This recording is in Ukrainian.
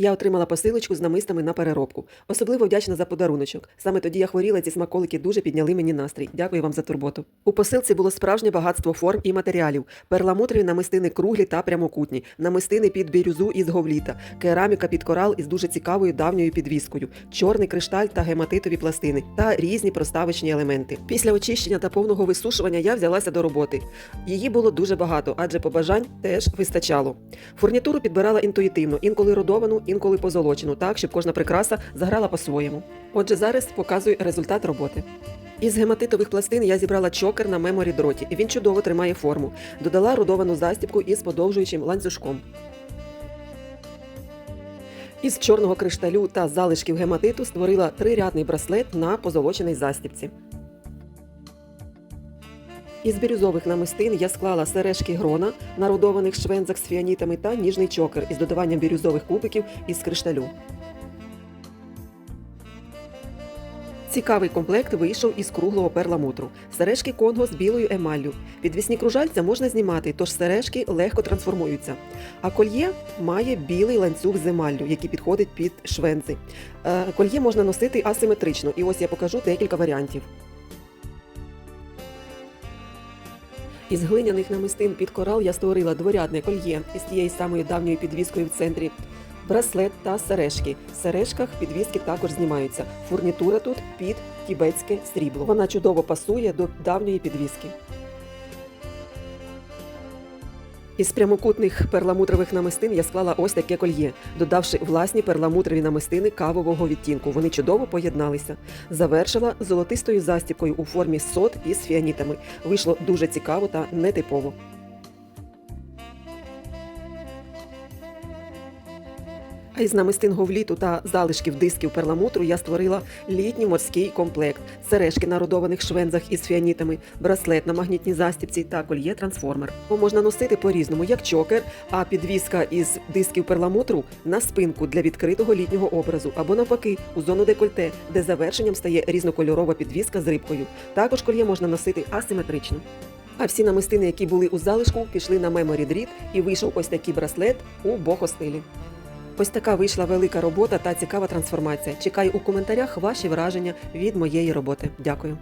Я отримала посилочку з намистами на переробку. Особливо вдячна за подаруночок. Саме тоді я хворіла, ці смаколики дуже підняли мені настрій. Дякую вам за турботу. У посилці було справжнє багатство форм і матеріалів: перламутрові намистини круглі та прямокутні, намистини під бірюзу із говліта, кераміка під корал із дуже цікавою давньою підвіскою, чорний кришталь та гематитові пластини та різні проставочні елементи. Після очищення та повного висушування я взялася до роботи. Її було дуже багато, адже побажань теж вистачало. Фурнітуру підбирала інтуїтивно, інколи родовану, інколи позолочену, так, щоб кожна прикраса заграла по-своєму. Отже, зараз показую результат роботи. Із гематитових пластин я зібрала чокер на меморі дроті, і він чудово тримає форму. Додала рудовану застібку із подовжуючим ланцюжком. Із чорного кришталю та залишків гематиту створила трирядний браслет на позолоченій застібці. Із бірюзових намистин я склала сережки грона, народованих швензах з фіанітами та ніжний чокер із додаванням бірюзових кубиків із кришталю. Цікавий комплект вийшов із круглого перламутру. Сережки Конго з білою емаллю. Підвісні кружальця можна знімати, тож сережки легко трансформуються. А кольє має білий ланцюг з емаллю, який підходить під швензи. Е, Кольє можна носити асиметрично, і ось я покажу декілька варіантів. Із глиняних намистин під корал я створила дворядне кольє із тієї самої давньої підвіскою в центрі. Браслет та сережки. В сережках підвіски також знімаються. Фурнітура тут під тібетське срібло. Вона чудово пасує до давньої підвіски. Із прямокутних перламутрових намистин я склала ось таке кольє, додавши власні перламутрові намистини кавового відтінку. Вони чудово поєдналися. Завершила золотистою застіпкою у формі сот із фіанітами. Вийшло дуже цікаво та нетипово. А із намистин говліту та залишків дисків перламутру я створила літній морський комплект, сережки на родованих швензах із фіанітами, браслет на магнітній застібці та кольє трансформер. Його можна носити по-різному, як чокер, а підвіска із дисків перламутру на спинку для відкритого літнього образу, або навпаки, у зону декольте, де завершенням стає різнокольорова підвіска з рибкою. Також кольє можна носити асиметрично. А всі намистини, які були у залишку, пішли на меморі дріт і вийшов ось такий браслет у бохо-стилі. Ось така вийшла велика робота та цікава трансформація. Чекаю у коментарях ваші враження від моєї роботи. Дякую.